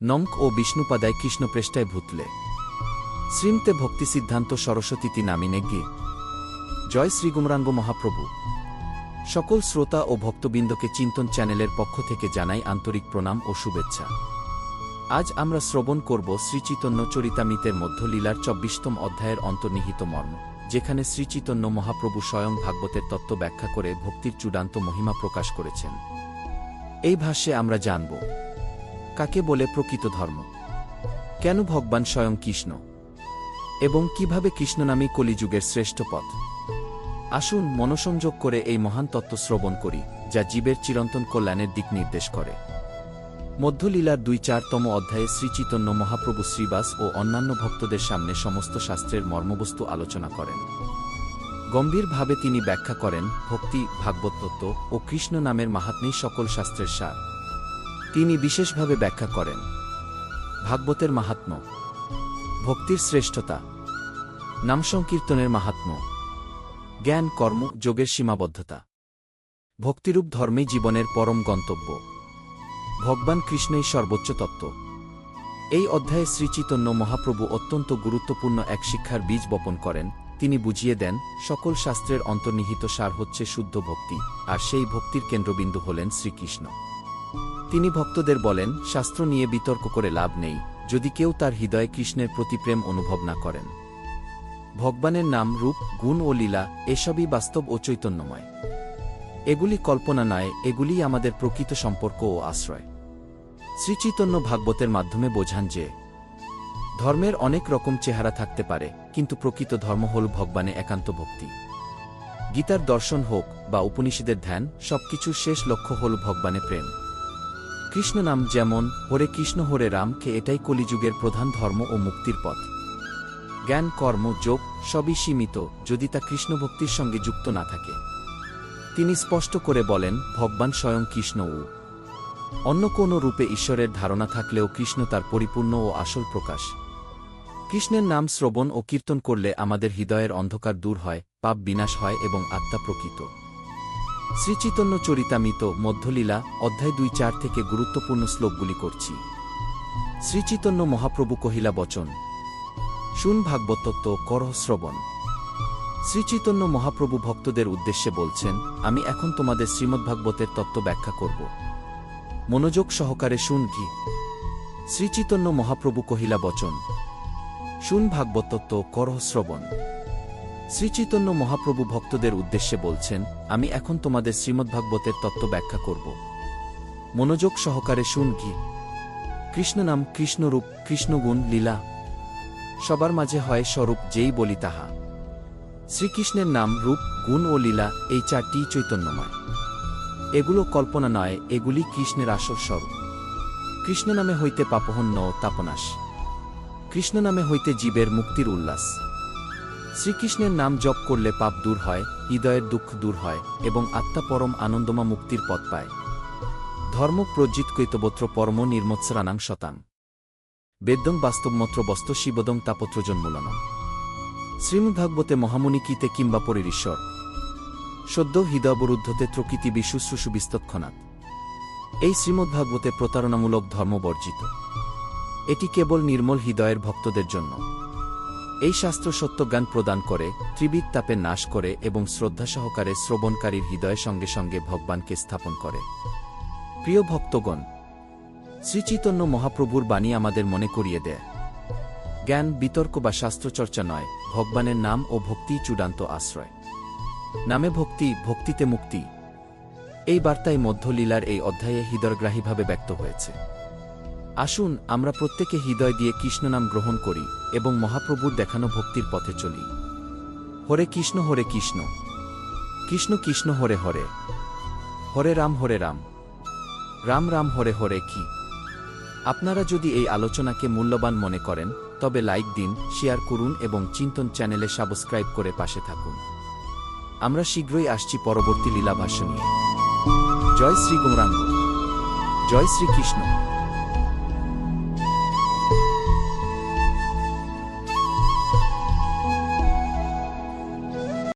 নমক ও বিষ্ণুপাদায় কৃষ্ণপ্রেষ্টায় ভূতলে। শ্রীমতে ভক্তি সিদ্ধান্ত সরস্বতীতি নামিনে গে জয় শ্রী গুমরাঙ্গ মহাপ্রভু। সকল শ্রোতা ও ভক্তবৃন্দকে চিন্তন চ্যানেলের পক্ষ থেকে জানাই আন্তরিক প্রণাম ও শুভেচ্ছা। আজ আমরা শ্রবণ করব শ্রীচৈতন্য চরিতামিতের মধ্য লীলার চব্বিশতম অধ্যায়ের অন্তর্নিহিত মর্ম, যেখানে শ্রীচৈতন্য মহাপ্রভু স্বয়ং ভাগবতের তত্ত্ব ব্যাখ্যা করে ভক্তির চূড়ান্ত মহিমা প্রকাশ করেছেন। এই ভাষ্যে আমরা জানব কাকে বলে প্রকৃত ধর্ম? কেন ভগবান স্বয়ং কৃষ্ণ? এবং কীভাবে কৃষ্ণ কৃষ্ণনামী কলিযুগের শ্রেষ্ঠ পথ? আসুন মনসংযোগ করে এই মহান তত্ত্ব শ্রবণ করি, যা জীবের চিরন্তন কল্যাণের দিক নির্দেশ করে। মধ্যলীলার দুই চারতম অধ্যায়ে শ্রীচৈতন্য মহাপ্রভু শ্রীবাস ও অন্যান্য ভক্তদের সামনে সমস্ত শাস্ত্রের মর্মবস্তু আলোচনা করেন। গম্ভীরভাবে তিনি ব্যাখ্যা করেন, ভক্তি ভাগবতত্ত্ব ও কৃষ্ণ নামের মাহাত্মেই সকল শাস্ত্রের সার। তিনি বিশেষভাবে ব্যাখ্যা করেন। ভাগবতের মাহাত্ম্য ভক্তির শ্রেষ্ঠতা নাম সংকীর্তনের মাহাত্ম্য জ্ঞান, কর্ম, যোগের সীমাবদ্ধতা, ভক্তিরূপ ধর্মেই জীবনের পরম গন্তব্য, ভগবান কৃষ্ণই সর্বোচ্চ তত্ত্ব। এই অধ্যায়ে শ্রীচৈতন্য মহাপ্রভু অত্যন্ত গুরুত্বপূর্ণ এক শিক্ষার বীজ বপন করেন। তিনি বুঝিয়ে দেন, সকল শাস্ত্রের অন্তর্নিহিত সার হচ্ছে শুদ্ধ ভক্তি, আর সেই ভক্তির কেন্দ্রবিন্দু হলেন শ্রীকৃষ্ণ। তিনি ভক্তদের বলেন, শাস্ত্র নিয়ে বিতর্ক করে লাভ নেই, যদি কেউ তার হৃদয়ে কৃষ্ণের প্রতি প্রেম অনুভব না করেন। ভগবানের নাম রূপ, গুণ ও লীলা, এসবই বাস্তব ও চৈতন্যময়। এগুলি কল্পনা নয় এগুলি আমাদের প্রকৃত সম্পর্ক ও আশ্রয়। শ্রীচৈতন্য ভাগবতের মাধ্যমে বোঝান যে, ধর্মের অনেক রকম চেহারা থাকতে পারে, কিন্তু প্রকৃত ধর্ম হল ভগবানে একান্ত ভক্তি। গীতার দর্শন হোক বা উপনিষদের ধ্যান, সবকিছুর শেষ লক্ষ্য হল ভগবানে প্রেম। কৃষ্ণ নাম যেমন, হরে কৃষ্ণ, হরে রামকে এটাই কলিযুগের প্রধান ধর্ম ও মুক্তির পথ। জ্ঞান, কর্ম, যোগ সবই সীমিত, যদি তা কৃষ্ণভক্তির সঙ্গে যুক্ত না থাকে। তিনি স্পষ্ট করে বলেন, ভগবান স্বয়ং কৃষ্ণ ও। অন্য কোনো রূপে ঈশ্বরের ধারণা থাকলেও কৃষ্ণ তার পরিপূর্ণ ও আসল প্রকাশ। কৃষ্ণের নাম শ্রবণ ও কীর্তন করলে আমাদের হৃদয়ের অন্ধকার দূর হয়, পাপ বিনাশ হয় এবং আত্মা প্রকৃত। শ্রীচৈতন্য চরিতামিত মধ্যলীলা অধ্যায় দুই চার থেকে গুরুত্বপূর্ণ শ্লোকগুলি করছি। শ্রীচৈতন্য মহাপ্রভু কহিলা, বচন, শুন ভাগবতত্ত্ব করহ শ্রবণ। শ্রীচৈতন্য মহাপ্রভু ভক্তদের উদ্দেশ্যে বলছেন, আমি এখন তোমাদের শ্রীমদ্ভাগবতের তত্ত্ব ব্যাখ্যা করব। মনোযোগ সহকারে শুন কি শ্রীচৈতন্য মহাপ্রভু কহিলা, বচন, শুন ভাগবতত্ত্ব করহ শ্রবণ। শ্রীচৈতন্য মহাপ্রভু ভক্তদের উদ্দেশ্যে বলছেন, আমি এখন তোমাদের শ্রীমদ্ভাগবতের তত্ত্ব ব্যাখ্যা করব। মনোযোগ সহকারে শুন কি কৃষ্ণ নাম কৃষ্ণরূপ, কৃষ্ণগুণ, লীলা। সবার মাঝে হয় স্বরূপ যেই বলি তাহা। শ্রীকৃষ্ণের নাম রূপ, গুণ ও লীলা এই চারটি চৈতন্যময়। এগুলো কল্পনা নয়, এগুলি কৃষ্ণের আসল স্বরূপ। কৃষ্ণ নামে হইতে পাপহন্য তাপনাশ। কৃষ্ণ নামে হইতে জীবের মুক্তির উল্লাস। শ্রীকৃষ্ণের নাম জপ করলে পাপ দূর হয়, হৃদয়ের দুঃখ দূর হয় এবং আত্মা পরম আনন্দমা মুক্তির পথ পায়। ধর্ম প্রজিত কৈতবত্র পরম নির্মৎসরানাং শতাং। বেদ্যং বাস্তবমত্র বস্ত শিবদং তাপত্র জন্মূলনম। শ্রীমদ্ভাগবতে মহামুনি কীতে কিংবা পরিঋশ্বর সদ্য হৃদয়বরুদ্ধতে ত্রকৃতি বিশুশ্রুষু বিস্তৎক্ষণাৎ। এই শ্রীমদ্ভাগবতে প্রতারণামূলক ধর্ম বর্জিত। এটি কেবল নির্মল হৃদয়ের ভক্তদের জন্য। এই শাস্ত্র সত্যজ্ঞান প্রদান করে ত্রিবিদ তাপে নাশ করে এবং শ্রদ্ধা সহকারে শ্রবণকারীর হৃদয়ের সঙ্গে সঙ্গে ভগবানকে স্থাপন করে। প্রিয় ভক্তগণ, শ্রীচৈতন্য মহাপ্রভুর বাণী আমাদের মনে করিয়ে দেয়। জ্ঞান, বিতর্ক বা শাস্ত্রচর্চা নয়, ভগবানের নাম ও ভক্তি চূড়ান্ত আশ্রয়। নামে ভক্তি, ভক্তিতে মুক্তি। এই বার্তায় মধ্যলীলার এই অধ্যায়ে হৃদয়গ্রাহীভাবে ব্যক্ত হয়েছে। আসুন, আমরা প্রত্যেকে হৃদয় দিয়ে কৃষ্ণ নাম গ্রহণ করি এবং মহাপ্রভুর দেখানো ভক্তির পথে চলি। হরে কৃষ্ণ হরে কৃষ্ণ। কৃষ্ণ কৃষ্ণ, হরে হরে। হরে রাম হরে রাম। রাম রাম, হরে হরে কি। আপনারা যদি এই আলোচনাকে মূল্যবান মনে করেন, তবে লাইক দিন, শেয়ার করুন এবং চিন্তন চ্যানেলে সাবস্ক্রাইব করে পাশে থাকুন। আমরা শীঘ্রই আসছি পরবর্তী লীলাভাষ্য নিয়ে। জয় শ্রী গৌরাঙ্গ। জয় শ্রীকৃষ্ণ